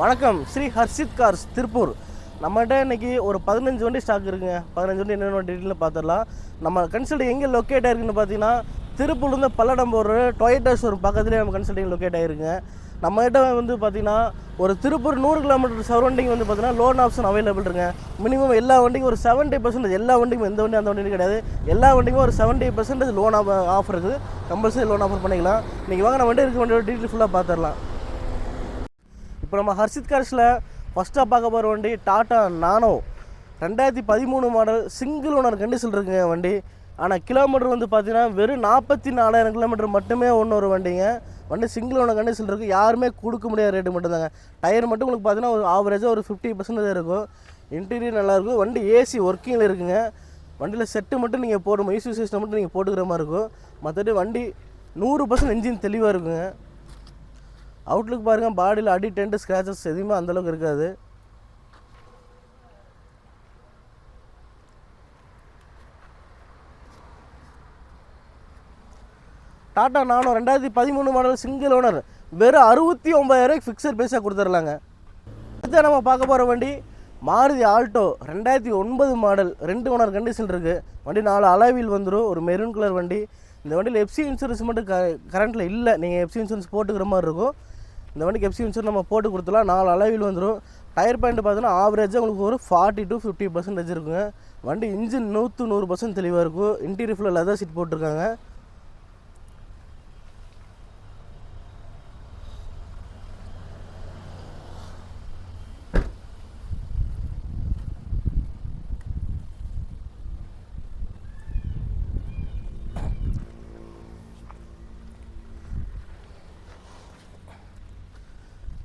வணக்கம். ஸ்ரீ ஹர்ஷித் கார்ஸ் திருப்பூர். நம்மகிட்ட இன்னைக்கு ஒரு பதினஞ்சு வண்டி ஸ்டாக் இருக்குங்க. பதினஞ்சு வண்டி என்னென்ன டீட்டெயில் பார்த்துடலாம் நம்ம கன்சல்டிங் எங்கே லொக்கேட் ஆயிருக்குன்னு பார்த்தீங்கன்னா திருப்பூர்லேருந்து பல்லடம் போகிற டொயேட்டா ஷோரூம் பக்கத்துலேயே நம்ம கன்சல்டிங் லொக்கேட் ஆயிருக்குங்க. நம்மகிட்ட வந்து பார்த்தீங்கன்னா ஒரு திருப்பூர் நூறு கிலோமீட்டர் சரௌண்டிங் வந்து பார்த்திங்கன்னா லோன் ஆப்ஷன் அவைலபிள் இருங்க மினிமம் எல்லா வண்டிக்கும் ஒரு செவன்ட்டி பர்சன்டேஜ் எல்லா வண்டிக்கும் எந்த வண்டி அந்த வண்டி கிடையாது. எல்லா வண்டிக்கும் ஒரு செவன்ட்டி பர்சன்டேஜ் லோன் ஆஃபர் இருக்குது கம்பல்சரி லோன் ஆஃபர் பண்ணிக்கலாம். நீங்கள் வாங்க நம்ம வண்டி இருக்க வண்டியோட டீட்டெயில் ஃபுல்லாக பார்த்துடலாம் இப்போ நம்ம ஹர்ஷித் கார்ஸில் ஃபஸ்ட்டாக பார்க்க போகிற வண்டி டாட்டா நானோ. ரெண்டாயிரத்தி பதிமூணு மாடல் சிங்கிள் ஓனர் கண்டிஷன் இருக்குங்க வண்டி. ஆனால் கிலோமீட்டர் வந்து பார்த்தீங்கன்னா வெறும் நாற்பத்தி நாலாயிரம் கிலோமீட்டர் மட்டுமே ஒன்று ஒரு வண்டிங்க. வண்டி சிங்கிள் ஓனர் கண்டிஷன் இருக்குது யாருமே கொடுக்க முடியாத ரேட்டு மட்டும்தாங்க. டயர் மட்டும் உங்களுக்கு பார்த்தீங்கன்னா ஒரு ஆவரேஜாக ஒரு ஃபிஃப்டி பர்சன்டேஜ் இருக்கும். இன்டீரியர் நல்லாயிருக்கும் வண்டி ஏசி ஒர்க்கிங்கில் இருக்குங்க. வண்டியில் செட்டு மட்டும் நீங்கள் போடும் மியூசிக் சிஸ்டம் மட்டும் நீங்கள் போட்டுக்கிற மாதிரி இருக்கும். மற்றபடி வண்டி நூறு பர்சன்ட் இன்ஜின் தெளிவாக இருக்குங்க. அவுட்லுக் பாருங்கள் பாடியில் அடி டென்ட் ஸ்க்ராச்சஸ் எதுவுமே அந்தளவுக்கு இருக்காது. டாட்டா நானோ ரெண்டாயிரத்தி பதிமூணு மாடல் சிங்கிள் ஓனர் வெறும் அறுபத்தி ஒம்பதாயிரம் ஃபிக்ஸட் பேஸாக கொடுத்துர்லாங்க அடுத்து நம்ம பார்க்க போகிற வண்டி மாருதி ஆல்டோ ரெண்டாயிரத்தி ஒன்பது மாடல் ரெண்டு ஓனர் கண்டிஷன் இருக்குது வண்டி நாலு அளவில் வந்துடும் ஒரு மெரூன் கலர் வண்டி. இந்த வண்டியில் எஃப்சி இன்சூரன்ஸ் மட்டும் க கரண்ட்டில் இல்லை. நீங்கள் எஃப்சி இன்சூரன்ஸ் போட்டுக்கிற மாதிரி இருக்கும். இந்த வண்டிக்கு எஃப்சி இன்சூர் நம்ம போட்டு கொடுத்துலாம் நாலு அளவில் வந்துடும் டயர் பாயிண்ட் பார்த்தோன்னா ஆவரேஜாக உங்களுக்கு ஒரு ஃபார்ட்டி டு ஃபிஃப்டி பர்சன்டேஜ் இருக்குங்க. வண்டி இன்ஜின் நூற்று நூறு பர்சன்ட் தெளிவாக இருக்கும். இன்டீரியர் ஃபுல்லாக லெதர் சீட் போட்டிருக்காங்க.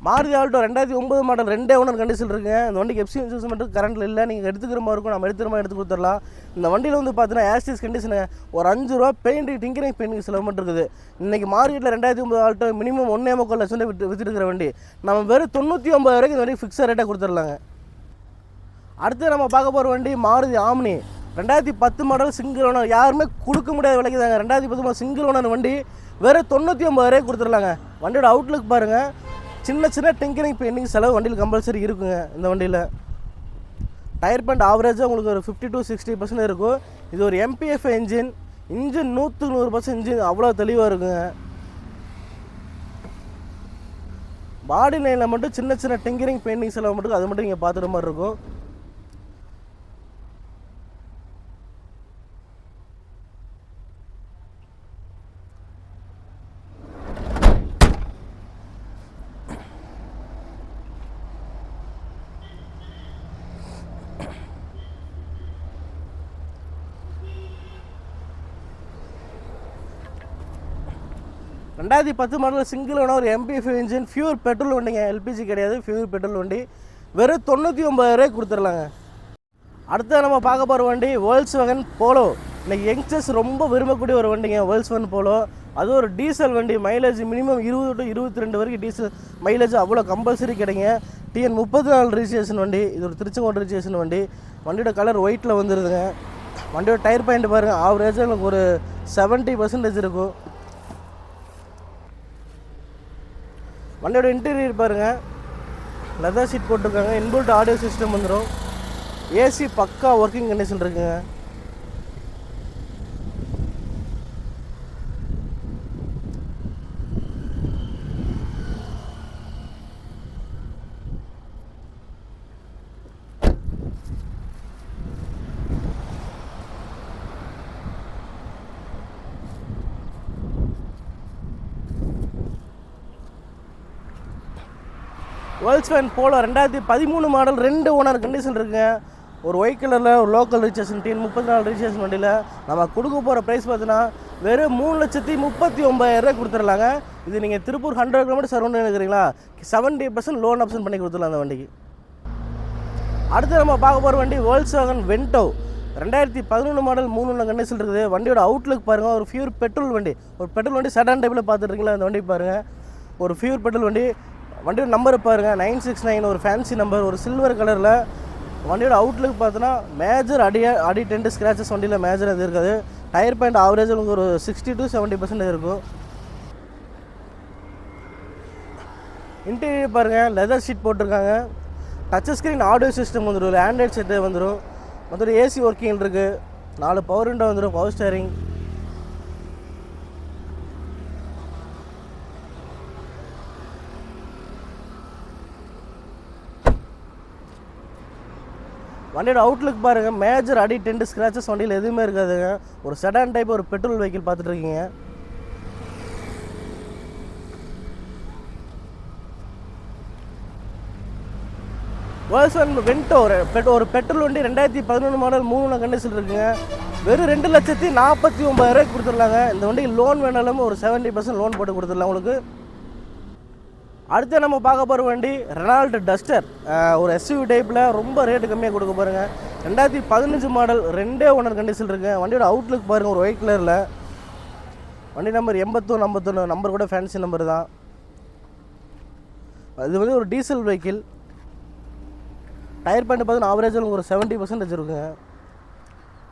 மாருதி ஆல்டோ ரெண்டாயிரத்தி ஒம்பது மாடல் ரெண்டே ஓனர் கண்டிஷன் இருக்குங்க இந்த வண்டிக்கு எஃப்சி இன்சூரன்ஸ் மட்டும் கரண்ட்டில் இல்லை. நீங்கள் எடுத்துக்கிற மாதிரி இருக்கும் நம்ம எடுத்துக்கிற மாதிரி எடுத்து கொடுத்துடலாம். இந்த வண்டியில் வந்து பார்த்தீங்கன்னா ஆஸ்டிஸ் கண்டிஷனு ஒரு அஞ்சு ரூபா பெயிண்ட் டிங்கரிங் பெயிண்டிங் செலவு மட்டும் இருக்குது. இன்றைக்கி மார்க்கெட்டில் ரெண்டாயிரத்தி ஒம்பது ஆல்டோ மினிமம் ஒன்றே முக்கால் லட்சம் ரூபாய் விட்டு விற்றுருக்கிற வண்டி. நம்ம வெறும் தொண்ணூற்றி ஒம்பது வரைக்கும் இந்த வண்டி ஃபிக்ஸட் ரேட்டாக கொடுத்துடலாங்க. அடுத்து நம்ம பார்க்க போகிற வண்டி மாருதி ஆம்னி. ரெண்டாயிரத்தி பத்து மாடல் சிங்கிள் ஓனர் யாருமே கொடுக்க முடியாத விலைக்கு தாங்க. ரெண்டாயிரத்தி பத்து மாடல் சிங்கிள் ஓனர் வண்டி வெறும் தொண்ணூற்றி ஒம்பது வரைக்கும் கொடுத்துடலாங்க. வண்டியோட அவுட்லுக் பாருங்கள் சின்ன சின்ன டிங்கரிங் பெயிண்டிங் செலவு வண்டியில் கம்பல்சரி இருக்குங்க இந்த வண்டியில். டயர் பேண்ட் ஆவரேஜாக உங்களுக்கு ஒரு ஃபிஃப்டி டு சிக்ஸ்டி பர்சன்ட் இருக்கும். இது ஒரு எம்பிஎஃப் என்ஜின் இன்ஜின் நூற்று நூறு பர்சன்ட் இன்ஜின் அவ்வளோ தெளிவாக இருக்குங்க. பாடி லைனில் மட்டும் சின்ன சின்ன டிங்கரிங் பெயிண்டிங் செலவு மட்டும் அது மட்டும் நீங்கள் பார்த்துற மாதிரி இருக்கும். ரெண்டாயிரத்தி பத்து மாடல் சிங்கிள் ஓனர் ஒரு எம்பிஎஃப் இன்ஜின் ஃபியூர் பெட்ரோல் வண்டிங்க எல்பிஜி கிடையாது ஃபியூர் பெட்ரோல் வண்டி. வெறும் தொண்ணூற்றி ஒம்பதாயிரம் கொடுத்துடலாங்க. அடுத்து நம்ம பார்க்க போகிற வண்டி வேர்ல்ஸ் வகன் போலோ இன்றைக்கி யங்ஸ்டர்ஸ் ரொம்ப விரும்பக்கூடிய ஒரு வண்டிங்க வேர்ல்ஸ் வகன் போலோ அது ஒரு டீசல் வண்டி மைலேஜ் மினிமம் இருபது டு இருபத்தி ரெண்டு வரைக்கும் டீசல் மைலேஜ் அவ்வளோ கம்பல்சரி கிடைங்க டிஎன் முப்பத்தி நாலு ரிஜிஸ்ட்ரேஷன் வண்டி இது ஒரு திருச்செங்கோடு ரிஜிஸ்ட்ரேஷன் வண்டி. வண்டியோட கலர் ஒயிட்டில் வந்துடுதுங்க வண்டியோட டயர் பாயிண்ட் பாருங்கள் ஆவரேஜாக எனக்கு ஒரு செவன்ட்டி பர்சன்டேஜ் இருக்கும். வண்டியோட இன்டீரியர் பாருங்கள் லெதர் சீட் போட்டிருக்காங்க. இன்புல்ட் ஆடியோ சிஸ்டம் வந்துடும் ஏசி பக்கா ஒர்க்கிங் கண்டிஷன் இருக்குங்க. வேர்ல்ட்ஸ் வேன் போலோ ரெண்டாயிரத்தி பதிமூணு மாடல் ரெண்டு ஓனர் கண்டிஷன் இருக்குங்க. ஒரு ஒயிட் கலரில் ஒரு லோக்கல் ரிஜிஸ்ட்ரேஷன் டீன் முப்பத்தி நாலு ரிஜிஸ்ட்ரேஷன் வண்டியில் நம்ம கொடுக்க போகிற ப்ரைஸ் பார்த்தீங்கன்னா வெறும் மூணு லட்சத்தி முப்பத்தி ஒம்பதாயிரரூவா கொடுத்துடலாங்க. இது நீங்கள் திருப்பூர் ஹண்ட்ரட் கிலோமீட்டர் சரௌண்ட் இருக்கிறீங்களா? செவன்ட்டி பர்சன்ட் லோன் ஆப்ஷன் பண்ணி கொடுத்துடலாம் அந்த வண்டிக்கு. அடுத்து நம்ம பார்க்க போகிற வண்டி வேர்ல்ட்ஸ் வேகன் வென்டோ ரெண்டாயிரத்தி பதினொன்று மாடல் மூணு ஒன்று கண்டிஷன் இருக்குது. வண்டியோட அவுட்லுக் பாருங்கள் ஒரு ஃபியூர் பெட்ரோல் வண்டி. ஒரு பெட்ரோல் வண்டி சடன் டைப்பில் பார்த்துருக்கீங்களா அந்த வண்டி பாருங்கள் ஒரு ஃபியூர் பெட்ரோல் வண்டி. வண்டியோட நம்பர் பாருங்கள் நைன் சிக்ஸ் நைன் ஒரு ஃபேன்சி நம்பர் ஒரு சில்வர் கலரில் வண்டியோட அவுட்லுக் பார்த்தோன்னா மேஜர் அடி அடி டென்ட் ஸ்க்ராச்சஸ் வண்டியில் மேஜர் எது இருக்காது. டயர் பாயிண்ட் ஆவரேஜ் உங்களுக்கு ஒரு சிக்ஸ்டி டு செவன்ட்டி பர்சன்ட் இருக்கும். இன்டீரியர் பாருங்கள் லெதர் ஷீட் போட்டிருக்காங்க. டச் ஸ்க்ரீன் ஆடியோ சிஸ்டம் வந்துடும் ஆண்ட்ராய்ட் செட்டு வந்துடும் மற்றபடி ஏசி ஒர்க்கிங் இருக்குது நாலு பவர் விண்டோ வந்துடும் பவர் ஸ்டேரிங் வண்டியோட அவுட்லுக் பாருங்கள் மேஜர் அடி டென்ட் ஸ்க்ராச்சஸ் வண்டியில் எதுவுமே இருக்காதுங்க. ஒரு செடான் டைப் ஒரு பெட்ரோல் வெஹிக்கிள் பார்த்துட்டு இருக்கீங்க வேர்சன் வென்ட்டோ ஒரு பெட் ஒரு பெட்ரோல் வண்டி ரெண்டாயிரத்தி பதினொன்று மாடல் மூணு கண்டிஷன் இருக்குங்க. வெறும் ரெண்டு லட்சத்தி நாற்பத்தி ஒம்பதாயிரூவாய்க்கு கொடுத்துடலாங்க. இந்த வண்டிக்கு லோன் வேணாலும் ஒரு செவன்ட்டி பர்சன்ட் லோன் போட்டு கொடுத்துடலாம் உங்களுக்கு. அடுத்து நம்ம பார்க்க போகிற வண்டி ரெனால்டு டஸ்டர். ஒரு எஸ்யூவி டைப்பில் ரொம்ப ரேட்டு கம்மியாக கொடுக்க பாருங்க ரெண்டாயிரத்தி பதினஞ்சு மாடல் ரெண்டே ஓனர் கண்டிஷன் இருக்குங்க வண்டியோட அவுட்லுக் பாருங்கள் ஒரு ஒயிட் கலரில் வண்டி நம்பர் எண்பத்தொன்று ஐம்பத்தொன்று நம்பர் கூட ஃபேன்சி நம்பர் தான். இது வந்து ஒரு டீசல் வெஹிக்கிள் டயர் பேண்ட் பார்த்தீங்கன்னா ஆவரேஜில் ஒரு செவன்ட்டி பர்சன்டேஜ் இருக்குங்க.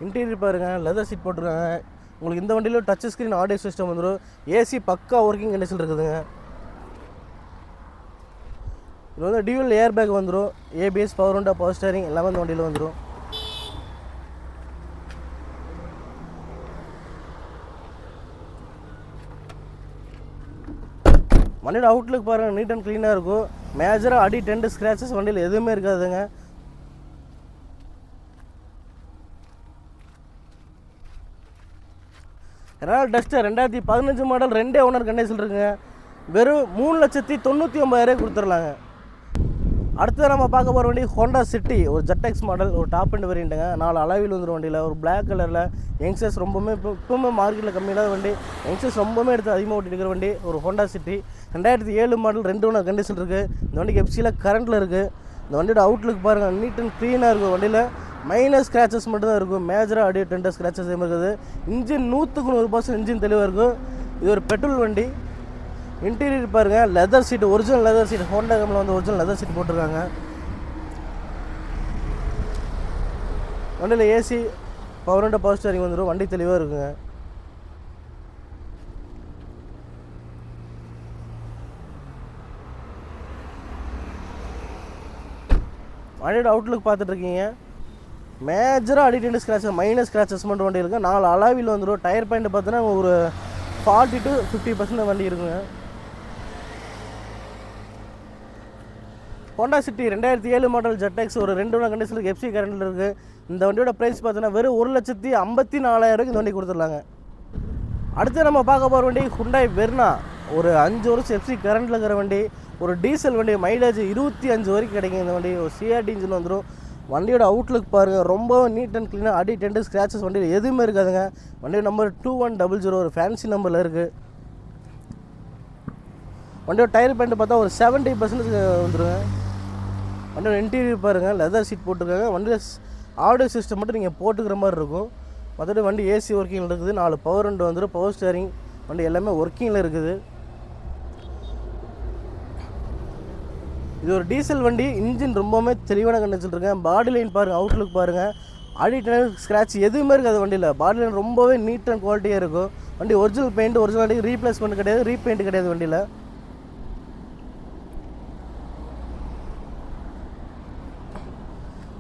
இன்டீரியர் பாருங்க லெதர் சீட் போட்டிருக்காங்க. உங்களுக்கு இந்த வண்டியில் டச் ஸ்க்ரீன் ஆடியோ சிஸ்டம் வந்துடும் ஏசி பக்கா ஒர்க்கிங் கண்டிஷன் இருக்குதுங்க. இது வந்து டியூல் ஏர் பேக் வந்துடும் ஏபிஎஸ் பவர் உண்டா பவர் ஸ்டேரிங் எல்லாமே இந்த வண்டியில் வந்துடும் வண்டியோட அவுட்லுக் பாருங்கள் நீட் அண்ட் க்ளீனாக இருக்கும். மேஜராக அடி டென்ட் ஸ்க்ராச்சஸ் வண்டியில் எதுவுமே இருக்காதுங்க. ரெனால் டஸ்டர் ரெண்டாயிரத்தி பதினஞ்சு மாடல் ரெண்டே ஓனர் கண்டிஷன் இருக்குங்க. வெறும் மூணு லட்சத்தி தொண்ணூற்றி ஒம்பதாயிரம் கொடுத்துடலாங்க அடுத்து நம்ம பார்க்க போகிற வண்டி ஹோண்டா சிட்டி ஒரு ஜெட்டெக்ஸ் மாடல் ஒரு டாப் அண்ட் வேரியண்ட்டுங்க நாலு அளவில் வந்துடும் வண்டியில். ஒரு பிளாக் கலரில் யங்ஸ்டர்ஸ் ரொம்பவுமே இப்போ இப்போவுமே மார்க்கெட்டில் கம்மியில்லாத வண்டி. யங்ஸ்டர்ஸ் ரொம்பவுமே எடுத்து அதிகமாக ஓட்டிட்டு இருக்கிற வண்டி ஒரு ஹோண்டா சிட்டி ரெண்டாயிரத்தி ஏழு மாடல் ரெண்டு ஒன்று கண்டிஷன் இருக்குது இந்த வண்டிக்கு எஃப்சியில் கரண்ட்டில் இருக்குது இந்த வண்டியோட அவுட்லுக் பாருங்கள் நீட் அண்ட் க்ளீனாக இருக்கும் வண்டியில். மைனர் ஸ்க்ராச்சஸ் மட்டும் தான் இருக்கும். மேஜராக அடியோ டென்டர் ஸ்க்ராச்சஸ் இருக்குது. இன்ஜின் நூற்றுக்கு நூறு பர்சன்ட் இன்ஜின் தெளிவாக இருக்கும். இது ஒரு பெட்ரோல் வண்டி. இன்டீரியர் பாருங்க leather seat original leather seat Honda கம்பெனியில் வந்து ஒரிஜினல் லெதர் சீட் போட்டிருக்காங்க. வண்டியில் AC power and power steering வந்துடும் வண்டி தெளிவாக இருக்குங்க. வண்டியோட அவுட்லுக் பார்த்துட்ருக்கீங்க. மேஜராக அடிட்டு ஸ்க்ராச்சஸ் மைனஸ் ஸ்க்ராச்சஸ் மட்டும் வண்டி இருக்குது நாலு அளவில் வந்துடும் டயர் பாயிண்ட் பார்த்தோன்னா ஒரு ஃபார்ட்டி டு ஃபிஃப்டி பர்சன்ட் வண்டி இருக்குங்க. ஹோண்டா சிட்டி ரெண்டாயிரத்தி ஏழு மாடல் ஜெட்டெக்ஸ் ஒரு ரெண்டு ஒன்று கண்டிஷனுக்கு எஃப்சி கரண்டில் இருக்குது இந்த வண்டியோட ப்ரைஸ் பார்த்தீங்கன்னா வெறும் ஒரு லட்சத்தி ஐம்பத்தி நாலாயிரம் இந்த வண்டி கொடுத்துடலாங்க. அடுத்து நம்ம பார்க்க போகிற வண்டி ஹுண்டாய் வெர்னா ஒரு அஞ்சு வருஷம் எஃப்சி கரண்டில் இருக்கிற வண்டி. ஒரு டீசல் வண்டி மைலேஜ் இருபத்தி அஞ்சு வரைக்கும் கிடைக்கும் இந்த வண்டி. ஒரு சிஆர்டி இன்ஜின் வந்துடும் வண்டியோட அவுட்லுக் பாருங்கள் ரொம்ப நீட் அண்ட் க்ளீனாக அடி டென்ட் ஸ்க்ராச்சஸ் வண்டியில் எதுவுமே இருக்காதுங்க. வண்டியோட number two one double zero ஒரு ஃபேன்சி நம்பரில் இருக்குது வண்டியோட டயர் பேண்ட் பார்த்தா ஒரு செவன்ட்டி பர்சன்டேஜ் வந்துடுங்க வண்டியோட இன்டீரியர் பாருங்கள் லெதர் சீட் போட்டிருக்காங்க. வண்டியில் ஆடியோ சிஸ்டம் மட்டும் நீங்கள் போட்டுக்கிற மாதிரி இருக்கும். மற்றபடி வண்டி ஏசி ஒர்க்கிங்கில் இருக்குது. நாலு பவர் ரெண்டு வந்துடும் பவர் ஸ்டேரிங் வண்டி எல்லாமே ஒர்க்கிங்கில் இருக்குது. இது ஒரு டீசல் வண்டி. இன்ஜின் ரொம்பவுமே தெளிவான கண்டிஷன் இருக்கேன் பாடி லைன் பாருங்கள் அவுட்லுக் பாருங்கள் அடி ஸ்க்ராட்ச் எதுவுமே இருக்காது வண்டியில். பாடி லைன் ரொம்பவே நீட் அண்ட் குவாலிட்டியாக இருக்கும். வண்டி ஒரிஜினல் பெயிண்ட் ஒரிஜினல் வண்டி ரீப்ளேஸ்மெண்ட் கிடையாது ரீபெயிண்ட் கிடையாது வண்டியில்.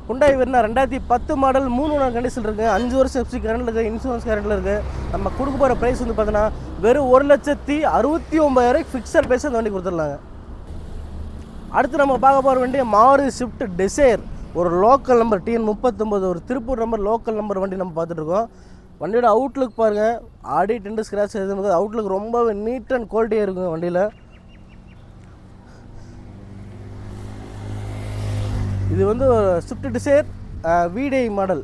குண்டாய் வெர்னா ரெண்டாயிரத்தி பத்து மாடல் மூணு ஒன்று கண்டிஷன் இருக்குது அஞ்சு வருஷம் எஃப்சி கரண்டில் இருக்குது இன்சூரன்ஸ் கரண்டில் இருக்குது நம்ம கொடுக்க போகிற ப்ரைஸ் வந்து பார்த்தோன்னா வெறும் ஒரு லட்சத்தி அறுபத்தி ஒம்பதாயிரம் ஃபிக்ஸட் ப்ரைஸ் அந்த வண்டி கொடுத்துடலாங்க. அடுத்து நம்ம பார்க்க போகிற வண்டி மாறு ஷிஃப்ட் டிசைர் ஒரு லோக்கல் நம்பர் டிஎன் முப்பத்தொம்பது ஒரு திருப்பூர் நம்பர் லோக்கல் நம்பர் வண்டி நம்ம பார்த்துட்ருக்கோம் வண்டியோட அவுட்லுக் பாருங்கள் ஆடி டென்ட் ஸ்க்ராச் எதுவும் அவுட்லுக் ரொம்பவே நீட் அண்ட் குவாலிட்டியாக இருக்கும் வண்டியில். இது வந்து ஸ்விஃப்ட் டிசைர் வீடை மாடல்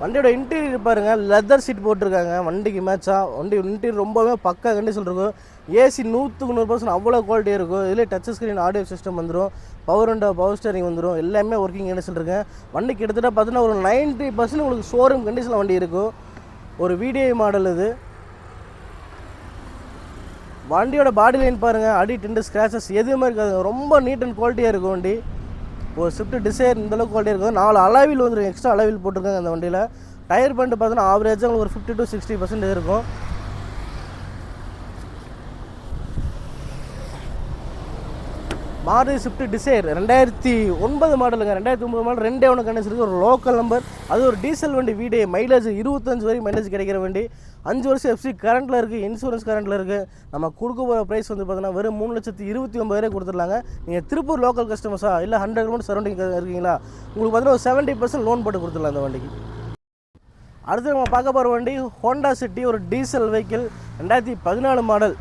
வண்டியோட இன்டீரியர் பாருங்கள் லெதர் சீட் போட்டிருக்காங்க. வண்டிக்கு மேட்சாக வண்டி இன்டீரியர் ரொம்பவே பக்கா கண்டிஷன் இருக்கும். ஏசி நூற்றுக்கு நூறு பர்சன்ட் அவ்வளோ குவாலிட்டி இருக்கும். இதில் டச் ஸ்க்ரீன் ஆடியோ சிஸ்டம் வந்துடும் பவர் அண்ட் பவர் ஸ்டேரிங் வந்துடும் எல்லாமே ஒர்க்கிங் கண்டிஷன் இருக்கு. வண்டி கிட்டத்தட்ட பார்த்தீங்கன்னா ஒரு நைன்ட்டி பர்சன்ட் உங்களுக்கு ஷோரூம் கண்டிஷனில் வண்டி இருக்கும். ஒரு விடிஐ மாடல் இது. வண்டியோட பாடி லைன் பாருங்கள் அடி டிண்டு ஸ்க்ராச்சஸ் எதுவுமே இருக்காது. ரொம்ப நீட் அண்ட் குவாலிட்டியாக இருக்கும் வண்டி. ஒரு ஸ்விஃப்ட் டிசைர் இந்த அளவுக்கு குவாலிட்டி இருக்கும். நாலு அளவில் வந்துருக்கும் எக்ஸ்ட்ரா அளவில் போட்டிருக்காங்க அந்த வண்டியில். டயர் பண்ணிட்டு பார்த்தீங்கன்னா ஆவரேஜாக உங்களுக்கு ஒரு ஃபிஃப்டி டு சிக்ஸ்டி பர்சன்ட் இருக்கும். மாருதி ஸ்விஃப்ட் டிசைர் ரெண்டாயிரத்தி ஒன்பது மாடலுங்க. ரெண்டாயிரத்தி ஒன்பது மாடல் ரெண்டே ஒன்று கண்டிச்சிருக்கு ஒரு லோக்கல் நம்பர் அது ஒரு டீசல் வண்டி வீடு. மைலேஜ் இருபத்தஞ்சு வரைக்கும் மைலேஜ் கிடைக்கிற வண்டி. அஞ்சு வருஷம் எஃப்சி கரண்ட்டில் இருக்குது இன்சூரன்ஸ் கரண்ட்டில் இருக்குது நம்ம கொடுக்க போகிற ப்ரைஸ் வந்து பார்த்தீங்கன்னா வெறும் மூணு லட்சத்தி இருபத்தி ஒம்பது கொடுத்துருலாங்க நீங்கள் திருப்பூர் லோக்கல் கஸ்டமர்ஸா இல்லை ஹண்ட்ரட் கிலோமீட்டர் சரௌண்டிங் இருக்கீங்களா? உங்களுக்கு பார்த்தீங்கன்னா ஒரு செவன்ட்டி பர்சன்ட் லோன் போட்டு கொடுத்துடலாம் அந்த வண்டிக்கு. அடுத்து நம்ம பார்க்க போகிற வண்டி ஹோண்டா சிட்டி ஒரு டீசல் வெஹிக்கிள் ரெண்டாயிரத்தி பதினாலு மாடல்.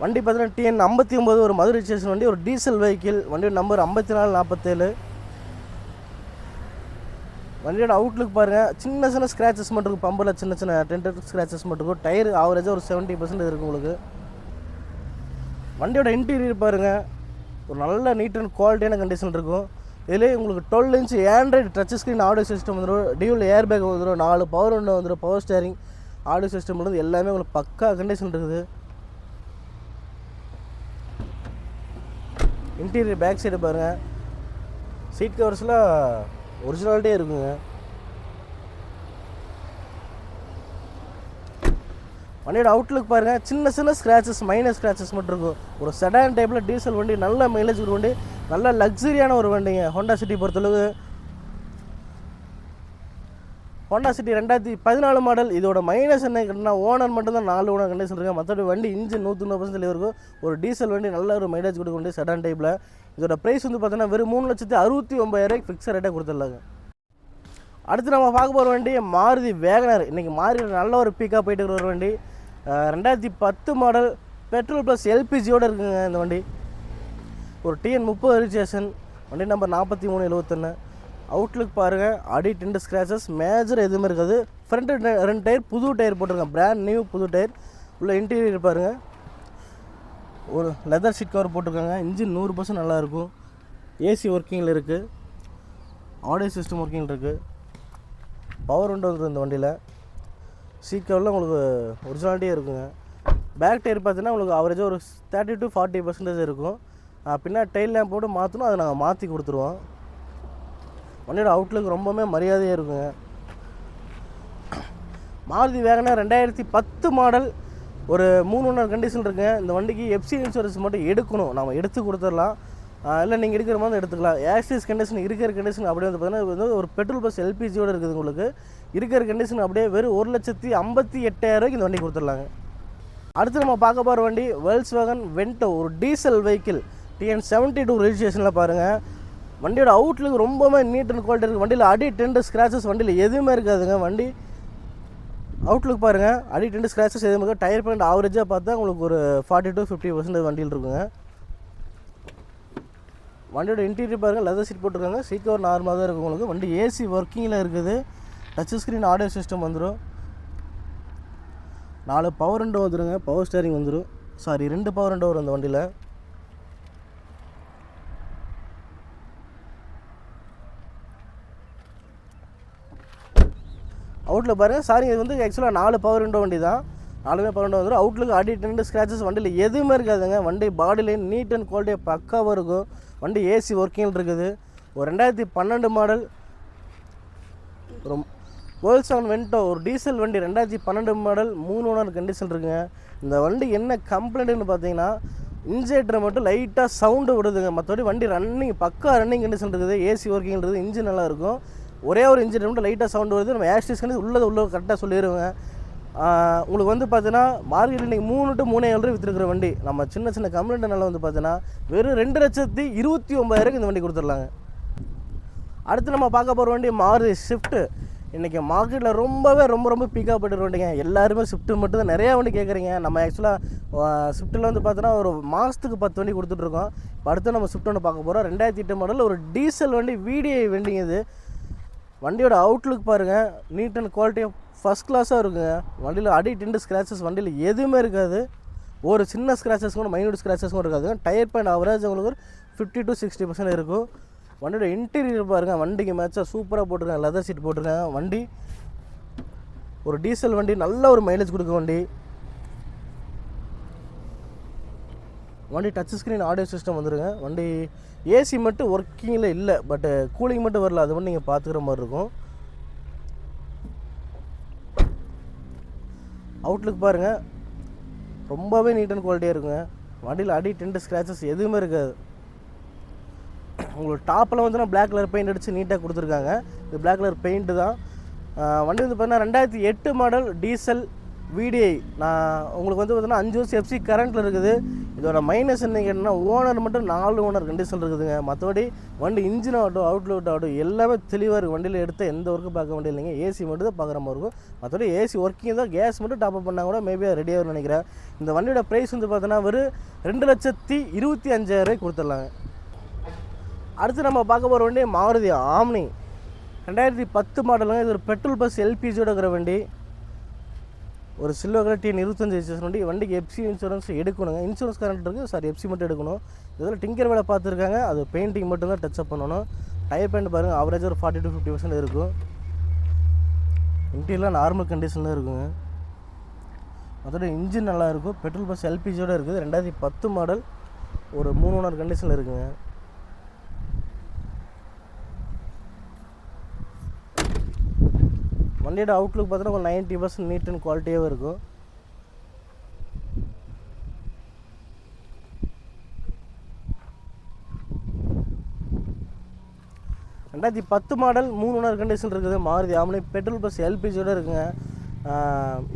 வண்டி பார்த்தீங்கன்னா டிஎன் ஐம்பத்தி ஒம்பது ஒரு மதுரை ஸ்டேஷன் வண்டி ஒரு டீசல் வெஹிக்கிள் வண்டியோட நம்பர் ஐம்பத்தி நாலு நாற்பத்தேழு. வண்டியோட அவுட்லுக் பாருங்கள் சின்ன சின்ன ஸ்க்ராச்சஸ் மட்டும் இருக்கும். பம்பில் சின்ன சின்ன டென்டர் ஸ்க்ராச்சஸ் மட்டும் இருக்கும். டயர் ஆவரேஜாக ஒரு செவன்ட்டி பர்சன்ட் இருக்கும் உங்களுக்கு. வண்டியோட இன்டீரியர் பாருங்கள் ஒரு நல்ல நீட் அண்ட் குவாலிட்டியான கண்டிஷன் இருக்கும். இதிலே உங்களுக்கு twelve inch Android touch screen audio system வந்துடும் டியூல் ஏர் பேக் வந்துடும் நாலு பவர் ஒன்று வந்துடும் பவர் ஸ்டேரிங் ஆடியோ சிஸ்டம் வந்து எல்லாமே உங்களுக்கு பக்கா கண்டிஷன் இருக்குது. இன்டீரியர் பேக் சைடு பாருங்கள் சீட் கவர்ஸ்லாம் ஒரிஜினாலிட்டியே இருக்குங்க. வண்டியோட அவுட்லுக் பாருங்கள் சின்ன சின்ன ஸ்க்ராச்சஸ் மைனர் ஸ்க்ராச்சஸ் மட்டும் இருக்கும். ஒரு செடான் டைப்பில் டீசல் வண்டி நல்ல மைலேஜ் ஒரு வண்டி நல்ல லக்ஸரியான ஒரு வண்டிங்க. ஹோண்டா சிட்டி பொறுத்தளவு. ஹோண்டா சிட்டி ரெண்டாயிரத்தி பதினாலு மாடல். இதோட மைனஸ் என்ன கேட்டால் ஓனர் மட்டும்தான் நாலு ஓனர் கண்டிஷன் இருக்கு மற்றபடி வண்டி இன்ஜின் நூற்றி பர்சன்ட் இருக்கும் ஒரு டீசல் வண்டி நல்ல ஒரு மைலேஜ் கொடுக்க வண்டி செடான் டைப்பில் இதோட ப்ரைஸ் வந்து பார்த்தீங்கன்னா வெறும் மூணு லட்சத்தி அறுபத்தி ஒம்பதாயிரம் ஃபிக்ஸட் ரேட்டாக கொடுத்துடலாங்க. அடுத்து நம்ம பார்க்க போகிற வண்டி மாருதி வேகனர். இன்றைக்கி மாறி நல்ல ஒரு பீக்காக போயிட்டு இருக்கிற ஒரு வண்டி. ரெண்டாயிரத்தி பத்து மாடல் பெட்ரோல் ப்ளஸ் எல்பிஜியோடு இருக்குங்க இந்த வண்டி. ஒரு டிஎன் முப்பது ரிஜிஸ்ட்ரேஷன் வண்டி நம்பர் நாற்பத்தி மூணு எழுபத்தொன்று அவுட்லுக் பாருங்கள் அடி டென்ட் ஸ்க்ராச்சஸ் மேஜர் எதுவுமே இருக்காது. ஃப்ரண்ட் ரெண்டு டயர் புது டயர் போட்டிருக்கேன் பிராண்ட் நியூ புது டயர் உள்ள இன்டீரியர் பாருங்கள் ஒரு லெதர் சீட் கவர் போட்டிருக்காங்க. இன்ஜின் நூறு பர்சன்ட் நல்லாயிருக்கும். ஏசி ஒர்க்கிங்கில் இருக்குது ஆடியோ சிஸ்டம் ஒர்க்கிங் இருக்குது பவர் விண்டோ இருக்குது இந்த வண்டியில். சீட் கவரில் உங்களுக்கு ஒரிஜினாலிட்டியே இருக்குங்க. பேக் டயர் பார்த்தீங்கன்னா உங்களுக்கு அவரேஜாக ஒரு தேர்ட்டி டு ஃபார்ட்டி பர்சன்டேஜ் இருக்கும். ஆஹ் பின்னாடி டெயில் லேம்போடு போட்டு மாற்றணும் அதை நாங்கள் மாற்றி கொடுத்துருவோம். வண்டியோட அவுட்லுக் ரொம்பவுமே மரியாதையாக இருக்குங்க. மாருதி வேகனா ரெண்டாயிரத்தி பத்து மாடல் ஒரு மூணு ஒன்றரை கண்டிஷன் இருக்குங்க. இந்த வண்டிக்கு எஃப்சி இன்சூரன்ஸ் மட்டும் எடுக்கணும். நம்ம எடுத்து கொடுத்துடலாம். இல்லை நீங்கள் எடுக்கிற மாதிரி எடுத்துக்கலாம். ஆக்சிஸ் கண்டிஷன் இருக்கிற கண்டிஷன் அப்படியே வந்து பார்த்தீங்கன்னா வந்து ஒரு பெட்ரோல் பஸ் எல்பிஜியோடு இருக்குது உங்களுக்கு. இருக்கிற கண்டிஷன் அப்படியே வெறும் ஒரு லட்சத்தி ஐம்பத்தி எட்டாயிரம் ரூபாய்க்கு இந்த வண்டி கொடுத்துடலாங்க. அடுத்து நம்ம பார்க்க போகிற வண்டி வெல்ஸ் வேகன் வென்டோ ஒரு diesel vehicle TN seventy two ரெஜிஸ்ட்ரேஷனில் பாருங்கள் வண்டியோட அவுட்லுக்கு ரொம்பவே நீட் அண்ட் குவாலிட்டி இருக்குது வண்டியில் அடி டென்ட் ஸ்க்ராச்சஸ் வண்டியில் எதுவுமே இருக்காதுங்க. வண்டி அவுட்லுக் பாருங்கள் அடி டென்ட் ஸ்க்ராச்சஸ் எதுவுமே இருக்காது. டயர் பாயிண்ட் ஆவரேஜாக பார்த்தா உங்களுக்கு ஒரு ஃபார்ட்டி டு ஃபிஃப்டி பர்சன்டேஜ் வண்டியில் இருக்குங்க. வண்டியோட இன்டீரியர் பாருங்கள் லெதர் சீட் போட்டிருக்காங்க. சீக்கிரம் நார்மலாக தான் இருக்கும் உங்களுக்கு. வண்டி ஏசி ஒர்க்கிங்கில் இருக்குது. டச் ஸ்க்ரீன் ஆடியோ சிஸ்டம் வந்துடும் நாலு பவர் ரெண்டு வந்துருங்க. பவர் ஸ்டேரிங் வந்துடும் சாரி ரெண்டு பவர் ரெண்டு வரும் அந்த வண்டியில். அவுட்டில் பாருங்கள் சாரி இது வந்து ஆக்சுவலாக நாலு பவர் விண்டோ வண்டி தான். நாலுமே பவர் விண்டோ வந்துடும் அவுட்லுக்கு அடி டென்ட் ஸ்க்ராச்சஸ் வண்டியில் எதுவுமே இருக்காதுங்க. வண்டி பாடியில் நீட் அண்ட் குவாலிட்டியாக பக்காவாக இருக்கும். வண்டி ஏசி ஒர்க்கிங் இருக்குது. ஒரு ரெண்டாயிரத்தி பன்னெண்டு மாடல் ஒரு வேர்ல்ட் செவன் வென்டோ ஒரு டீசல் வண்டி ரெண்டாயிரத்தி பன்னெண்டு மாடல் மூணு ஓனர் கண்டிஷன் இருக்குங்க. இந்த வண்டி என்ன கம்ப்ளைண்ட்டுன்னு பார்த்தீங்கன்னா இன்ஜேட்டர் மட்டும் லைட்டாக சவுண்டு விடுதுங்க. மற்றபடி வண்டி ரன்னிங் பக்கா ரன்னிங் கண்டிஷன் இருக்குது. ஏசி ஒர்க்கிங் இருக்குது. இன்ஜின் நல்லாயிருக்கும் ஒரே ஒரு இன்ஜின் மட்டும் லைட்டாக சவுண்டு வருது நம்ம ஆக்சிஸ் கண்டி உள்ள கரெக்டாக சொல்லிடுவேங்க உங்களுக்கு வந்து பார்த்தீங்கன்னா மார்க்கெட் இன்றைக்கி மூணு டு மூணே ஏழு விற்றுருக்குற வண்டி. நம்ம சின்ன சின்ன கம்ப்ளைண்ட்னால வந்து பார்த்தீங்கன்னா வெறும் ரெண்டு லட்சத்தி இருபத்தி ஒம்பதாயிரக்கு இந்த வண்டி கொடுத்துடலாங்க. அடுத்து நம்ம பார்க்க போகிற வண்டி மாறு ஷிஃப்ட்டு இன்றைக்கி மார்க்கெட்டில் ரொம்பவே ரொம்ப ரொம்ப பீக்காக போய்ட்டு வண்டிங்க. எல்லாருமே ஷிஃப்ட்டு மட்டும் தான் நிறையா வண்டி கேட்குறீங்க நம்ம ஆக்சுவலாக ஷிஃப்ட்டில் வந்து பார்த்தோன்னா ஒரு மாதத்துக்கு பத்து வண்டி கொடுத்துட்ருக்கோம் இப்போ அடுத்து நம்ம ஷிஃப்ட் ஒன்று பார்க்க போகிறோம் ரெண்டாயிரத்தி எட்டு மாடல் ஒரு டீசல் வண்டி விடிஐ வண்டிங்க இது. வண்டியோட அவுட்லுக் பாருங்கள் நீட் அண்ட் குவாலிட்டியாக ஃபஸ்ட் கிளாஸாக இருக்குங்க. வண்டியில் அடி டிண்டு ஸ்க்ராச்சஸ் வண்டியில் எதுவுமே இருக்காது. ஒரு சின்ன ஸ்க்ராச்சஸ் கூட மைனூட் ஸ்க்ராச்சஸ் கூட இருக்காது. டயர் பாயிண்ட் அவரேஜ் உங்களுக்கு ஒரு ஃபிஃப்டி டு சிக்ஸ்டி பர்சன்ட் இருக்கும். வண்டியோட இன்டீரியர் பாருங்கள் வண்டிக்கு மேட்சாக சூப்பராக போட்டிருக்காங்க. லெதர் சீட் போட்டிருக்காங்க. வண்டி ஒரு டீசல் வண்டி நல்ல ஒரு மைலேஜ் கொடுக்க வண்டி. வண்டி டச் ஸ்க்ரீன் ஆடியோ சிஸ்டம் வந்துருங்க. வண்டி ஏசி மட்டும் ஒர்க்கிங்கில் இல்லை பட்டு கூலிங் மட்டும் வரல அது மட்டும் நீங்கள் பார்த்துக்கிற மாதிரி இருக்கும். அவுட்லுக் பாருங்கள் ரொம்பவே நீட் அண்ட் குவாலிட்டியாக இருக்குங்க. வண்டியில் அடி டென்ட் ஸ்க்ராச்சஸ் எதுவுமே இருக்காது. உங்களுக்கு டாப்பில் வந்து பிளாக் கலர் பெயிண்ட் அடித்து நீட்டாக கொடுத்துருக்காங்க. இது பிளாக் கலர் பெயிண்ட்டு தான். வண்டி வந்து பார்த்தீங்கன்னா ரெண்டாயிரத்தி எட்டு மாடல் டீசல் விடிஐ நான் உங்களுக்கு வந்து பார்த்தீங்கன்னா அஞ்சு வருஷம் எஃப்சி கரண்ட்டில் இருக்குது. இதோட மைனஸ் என்ன கேட்டிங்கன்னா ஓனர் மட்டும் நாலு ஓனர் கண்டிஷன் இருக்குதுங்க. மற்றபடி வண்டி இன்ஜின் ஆகட்டும் அவுட்லுட் ஆகட்டும் எல்லாமே தெளிவாக இருக்குது வண்டியில் எடுத்த எந்த ஒர்க்கும் பார்க்க வேண்டிய இல்லைங்க. ஏசி மட்டும் தான் பார்க்குற மாதிரி இருக்கும். மற்றபடி ஏசி ஒர்க்கிங் தான். கேஸ் மட்டும் டாப் அப் பண்ணால் கூட மேபி ரெடியாகும் நினைக்கிறேன். இந்த வண்டியோட ப்ரைஸ் வந்து பார்த்தோன்னா ஒரு ரெண்டு லட்சத்தி இருபத்தி அஞ்சாயிரம் கொடுத்துடலாங்க. அடுத்து நம்ம பார்க்க போகிற வண்டி மாருதி ஆம்னி. ரெண்டாயிரத்தி பத்து மாடலுங்க இது ஒரு பெட்ரோல் பஸ் எல்பிஜியோட இருக்கிற வண்டி. ஒரு சில்வர் கலர் டிஎன் இருபத்தஞ்சி ஹெச்எஸ் வண்டி வண்டிக்கு எஃப்சி இன்சூரன்ஸ் எடுக்கணுங்க. இன்சூரன்ஸ் கரண்ட் இருக்குது சார் எஃப்சி மட்டும் எடுக்கணும். இதில் டிங்கர் வேலை பார்த்துருக்காங்க. அது பெயிண்டிங் மட்டும் தான் டச் அப் பண்ணணும். டயர் பெயிண்ட் பாருங்கள் அவரேஜ் ஒரு ஃபார்ட்டி டு ஃபிஃப்டி பர்சன்ட் இருக்கும். இன்டீரியர்லாம் நார்மல் கண்டிஷனில் இருக்குங்க. அதோட இன்ஜின் நல்லாயிருக்கும் பெட்ரோல் பஸ் எல்பிஜியோட இருக்குது. ரெண்டாயிரத்தி பத்து மாடல் ஒரு மூணு ஓனர் கண்டிஷனில் இருக்குங்க. வண்டியோட அவுட்லுக் பார்த்தீங்கன்னா ஒரு நைன்ட்டி பர்சன்ட் நீட் அண்ட் குவாலிட்டியாகவும் இருக்கும். ரெண்டாயிரத்தி பத்து மாடல் மூணு ஓனர் கண்டிஷன் இருக்குது. மாறுதி ஆமனி பெட்ரோல் பஸ் எல்பிஜியோட இருக்குங்க.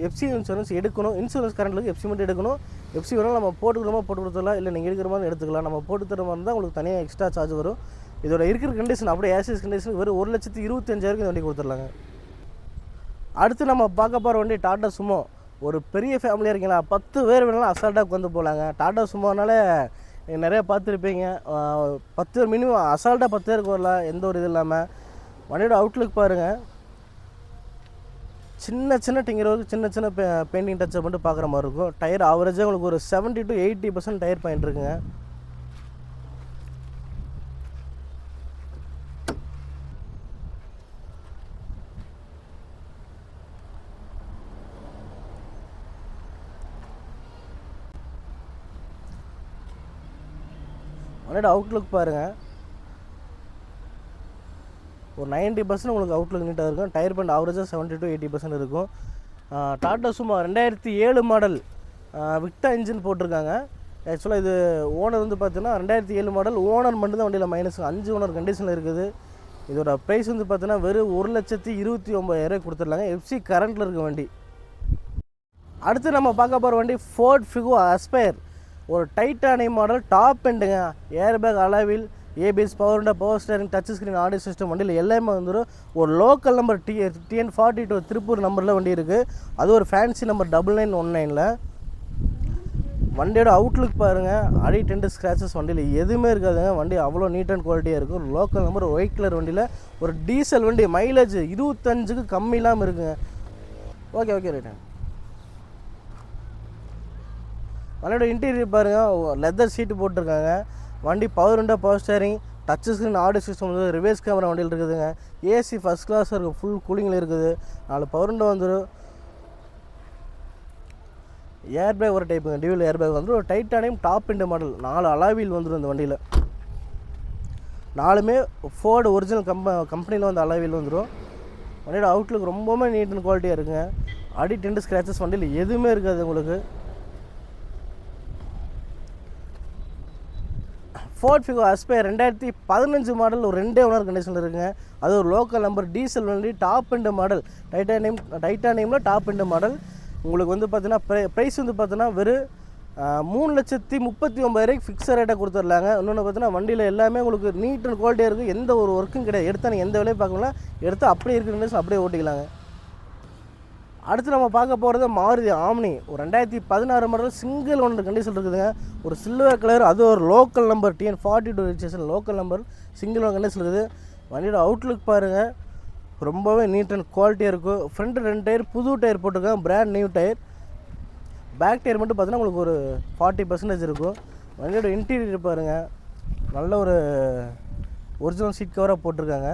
எஃப்சி இன்சூரன்ஸ் எடுக்கணும். இன்சூரன்ஸ் கரண்ட்டுக்கு எஃப்சி மட்டும் எடுக்கணும். எஃப்சி வேணாலும் நம்ம போட்டுக்கிறோமா போட்டு கொடுத்துடலாம். இல்லை நீங்கள் எடுக்கிற மாதிரி எடுத்துக்கலாம். நம்ம போட்டு தர மாதிரி இருந்தால் உங்களுக்கு தனியாக எக்ஸ்ட்ரா சார்ஜ் வரும். இதோட இருக்கிற கண்டிஷன் அப்படியே ஏசிஸ் கண்டிஷன் வெறும் ஒரு லட்சத்தி இருபத்தஞ்சாயிரம் இந்த வண்டி கொடுத்துடலாங்க. அடுத்து நம்ம பார்க்க போகிற வண்டி டாடா சுமோ. ஒரு பெரிய ஃபேமிலியாக இருக்கீங்களா? பத்து பேர் வேணாலும் அசால்ட்டாக உட்காந்து போகலாங்க டாடா சுமோனால நிறையா நிறைய பார்த்துருப்பீங்க பத்து பேர் மினிமம் அசால்ட்டாக பத்து பேருக்கு வரலாம் எந்த ஒரு இது இல்லாமல் வண்டியோட அவுட்லுக் பாருங்கள் சின்ன சின்ன டிங்கிறவருக்கு சின்ன சின்ன பெயிண்டிங் டச்சை மட்டும் பார்க்குற மாதிரி இருக்கும். டயர் ஆவரேஜாக உங்களுக்கு ஒரு 70 to eighty percent tyre point இருக்குங்க. வண்டியோட அவுட்லுக் பாருங்கள் ஒரு 90% பர்சன்ட் உங்களுக்கு அவுட்லுக் நீட்டாக இருக்கும். டயர் பண்ட் ஆவரேஜாக செவன்ட்டி டு எயிட்டி பர்சன்ட் இருக்கும். டாட்டா சும்மா ரெண்டாயிரத்தி ஏழு மாடல் விக்டா இன்ஜின் போட்டிருக்காங்க. ஆக்சுவலாக இது ஓனர் வந்து பார்த்தீங்கன்னா ரெண்டாயிரத்தி ஏழு மாடல் ஓனர் மட்டும்தான் வண்டியில் மைனஸ் அஞ்சு ஓனர் கண்டிஷனில் இருக்குது. இதோட ப்ரைஸ் வந்து பார்த்தீங்கன்னா வெறும் ஒரு லட்சத்தி இருபத்தி ஒம்பதாயிரம் கொடுத்துடலாங்க எஃப்சி கரண்ட்டில் இருக்க வண்டி. அடுத்து நம்ம பார்க்க போகிற வண்டி ஃபோர்ட் ஃபிகோ அஸ்பயர் ஒரு டைட்டானி மாடல் டாப் எண்டுங்க ஏர் பேக் அளவில் ABS power window power steering touch screen audio system வண்டியில் எல்லாமே வந்துடும் ஒரு local number T TN forty two Tiruppur நம்பரில் வண்டி இருக்குது அது ஒரு fancy number double nine one நைனில் வண்டியோட அவுட்லுக் பாருங்கள் அடி டென்ட் ஸ்க்ராச்சஸ் வண்டியில் எதுவுமே இருக்காதுங்க. வண்டி அவ்வளோ நீட் அண்ட் குவாலிட்டியாக இருக்கும். லோக்கல் நம்பர் ஒயிட் கலர் வண்டியில் ஒரு டீசல் வண்டி மைலேஜ் இருபத்தஞ்சுக்கு கம்மி இல்லாமல் இருக்குங்க. ஓகே ஓகே ரைட் வண்டியோட இன்டீரியர் பாருங்கள் லெதர் சீட்டு போட்டிருக்காங்க. வண்டி power window power steering touch screen audio system வந்து ரிவர்ஸ் கேமரா வண்டியில் இருக்குதுங்க. ஏசி ஃபஸ்ட் கிளாஸ் இருக்குது ஃபுல் கூலிங்கில் இருக்குது. நாலு பவர் விண்டோ வந்துடும் ஏர் பேக் ஒரு டைப்புங்க டியூல் ஏர் பேக் வந்துடும் ஒரு டைட்டானியம் டாப் இண்டு மாடல் நாலு அலாவில் வந்துடும் இந்த வண்டியில். நாலுமே ஃபோர்டு ஒரிஜினல் கம்ப கம்பெனியில் வந்து அலாவில் வந்துடும் வண்டியோட அவுட்லுக் ரொம்பவுமே நீட் அண்ட் குவாலிட்டியாக இருக்குங்க. அடி டென்ட் ஸ்க்ராச்சஸ் வண்டியில் எதுவுமே இருக்காது உங்களுக்கு. ஃபோர்ட் ஃபிகோ அஸ்பயர் ரெண்டாயிரத்தி பதினஞ்சு மாடல் ஒரு ரெண்டே ஓனர் கண்டிஷனில் இருக்குங்க. அது ஒரு லோக்கல் நம்பர் டீசல் வண்டி டாப் எண்டு மாடல் டைட்டானியம் டைட்டானியமில் டாப் எண்டு மாடல் உங்களுக்கு வந்து பார்த்தீங்கன்னா ப்ரை ப்ரைஸ் வந்து பார்த்தீங்கன்னா வெறும் மூணு லட்சத்தி முப்பத்தி ஒம்பதாயிரம் ஃபிக்ஸட் ரேட்டாக கொடுத்துர்லாங்க இன்னொன்று பார்த்தீங்கன்னா வண்டியில் எல்லாமே உங்களுக்கு நீட் அண்ட் குவாலிட்டியாக இருக்குது எந்த ஒரு ஒர்க்கும் கிடையாது. எடுத்தால் நீங்கள் எந்த வேலையும் பார்க்கலாம் எடுத்து அப்படியே இருக்கிற கண்டிஷன் அப்படியே ஓட்டிக்கலாங்க. அடுத்து நம்ம பார்க்க போகிறது மாருதி ஆம்னி. ஒரு ரெண்டாயிரத்தி பதினாறு மாடல் சிங்கிள் ஒன்று கண்டிஷன் இருக்குதுங்க. ஒரு சில்வர் கலர் அது ஒரு local number TN forty two registration local number single one condition இருக்குது. வண்டியோட அவுட்லுக் பாருங்கள் ரொம்பவே நீட் அண்ட் குவாலிட்டியாக இருக்கும் ஃப்ரண்ட் ரெண்டு டயர் புது டயர் போட்டிருக்கேன் brand new tyre back tyre மட்டும் பார்த்தீங்கன்னா உங்களுக்கு ஒரு ஃபார்ட்டி பர்சன்டேஜ் இருக்கும். வண்டியோட இன்டீரியர் பாருங்கள் நல்ல ஒரு ஒரிஜினல் சீட் கவராக போட்டிருக்காங்க.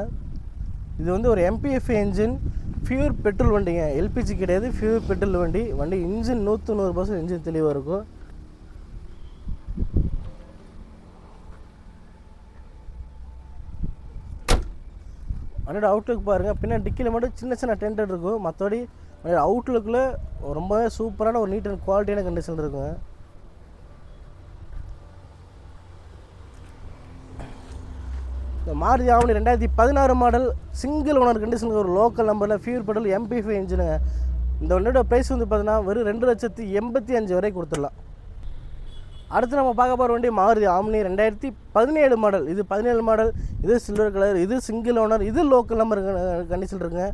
இது வந்து ஒரு எம்பிஎஃப் என்ஜின் ஃபியூர் பெட்ரோல் வண்டிங்க எல்பிஜி கிடையாது ஃபியூர் பெட்ரோல் வண்டி. வண்டி இன்ஜின் நூற்றி நூறு பர்சன்ட் இன்ஜின் தெளிவாக இருக்கும். வண்டியோட அவுட்லுக் பாருங்கள் பின்னாடி டிக்கியில் மட்டும் சின்ன சின்ன டென்டர் இருக்கும். மற்றபடி வண்டியோட அவுட்லுக்கில் ரொம்பவே சூப்பரான ஒரு நீட் அண்ட் குவாலிட்டியான கண்டிஷன் இருக்குங்க. இந்த மாருதி ஆவணி ரெண்டாயிரத்தி பதினாறு மாடல் சிங்கிள் ஓனர் கண்டிஷனுக்கு ஒரு லோக்கல் நம்பரில் ஃபியூர் பெட்ரோல் எம்பி ஃபைவ் இன்ஜினுங்க இந்த வண்டியோட ப்ரைஸ் வந்து பார்த்தீங்கன்னா வெறும் ரெண்டு லட்சத்தி எண்பத்தி அஞ்சு வரை கொடுத்துடலாம். அடுத்து நம்ம பார்க்க போகிற வண்டி மாருதி ஆம்னி ரெண்டாயிரத்தி பதினேழு மாடல் இது பதினேழு மாடல் இது சில்வர் கலர் இது சிங்கிள் ஓனர் இது லோக்கல் நம்பர் கண்டிஷன் இருக்குங்க.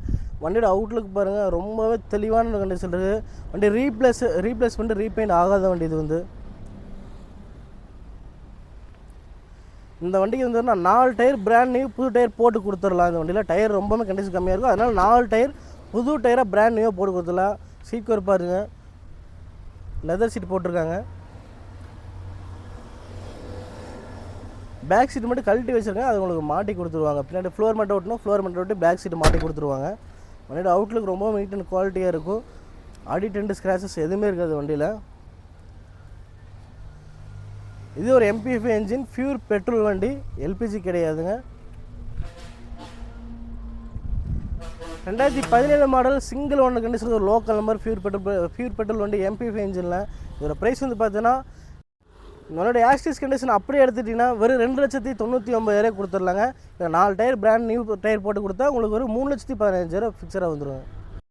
வண்டியோட அவுட்லுக் பாருங்கள் ரொம்பவே தெளிவான கண்டிஷன் இருக்குது வண்டி ரீப்ளேஸ் ரீப்ளேஸ் பண்ணிட்டு ரீபெயிண்ட் ஆகாத வண்டி இது வந்து. இந்த வண்டிக்கு வந்து நாலு டயர் பிராண்ட் நியூ புது டயர் போட்டு கொடுத்துடலாம் இந்த வண்டியில். டயர் ரொம்பவே கண்டிஷன் கம்மியாக இருக்கும். அதனால் நாலு டயர் புது டயராக பிராண்ட் நியூவாக போட்டு கொடுத்துடலாம். சீக்கிரம் பாருங்க. லெதர் சீட் போட்டிருக்காங்க. பேக் சீட் மட்டும் கழட்டி வச்சுருக்கேன். அது உங்களுக்கு மாட்டி கொடுத்துருவாங்க. பின்னாடி ஃப்ளோர் மட்டும் ஓட்டணும். ஃப்ளோர் மட்டும் ஓட்டி பேக் சீட் மாட்டி கொடுத்துருவாங்க. வண்டியோட அவுட்லுக் ரொம்ப நீட் அண்ட் குவாலிட்டியாக இருக்கும். அடி டென்ட் ஸ்க்ராச்சஸ் எதுவுமே இருக்காது வண்டியில். இது ஒரு எம்பிஎஃப் என்ஜின் ஃபியூர் பெட்ரோல் வண்டி எல்பிஜி கிடையாதுங்க. ரெண்டாயிரத்தி பதினேழு மாடல் சிங்கிள் ஒன்று கண்டிஷன் ஒரு local number pure petrol pure petrol வண்டி எம்பிஎஃப் என்ஜினில் இதோட ப்ரைஸ் வந்து பார்த்தீங்கன்னா உங்களோட ஆக்சிஸ் கண்டிஷன் அப்படியே எடுத்துட்டிங்கன்னா வெறும் ரெண்டு லட்சத்தி தொண்ணூற்றி ஒம்பதாயிரம் கொடுத்துர்லாங்க. இல்லை நாலு டயர் பிராண்ட் நியூ டயர் போட்டு கொடுத்தா உங்களுக்கு ஒரு மூணு லட்சத்தி பதினஞ்சாயிரம் ஃபிக்ஸராக வந்துடும்